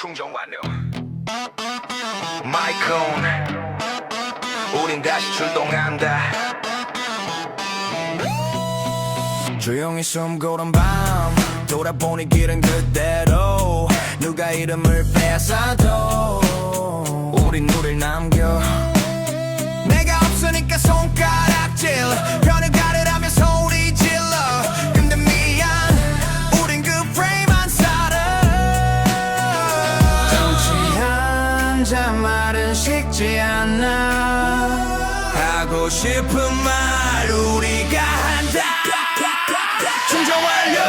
충전 완료 마이콘 우린 다시 출동한다. 조용히 숨 고른 밤 돌아보니 길은 그대로. 누가 이름을 뺏어도 우린 우릴 남겨 식지 않아. 하고 싶은 말 우리가 한다. 충전 완료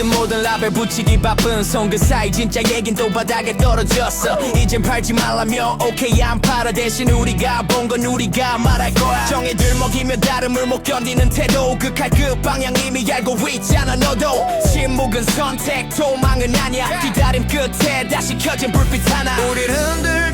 파치기든 뭐든 라벨 붙이기 바쁜 손그 사이 진짜 얘긴 또 바닥에 떨어졌어. 이젠 팔지 말라며 오케이 안 팔아 대신 우리가 본 건 우리가 말할 거야. 정에 들먹이며 다름을 못 견디는 태도. 극할 그 방향 이미 알고 있잖아 너도. 침묵은 선택 도망은 아니야. 기다림 끝에 다시 켜진 불빛 하나. 우릴 흔들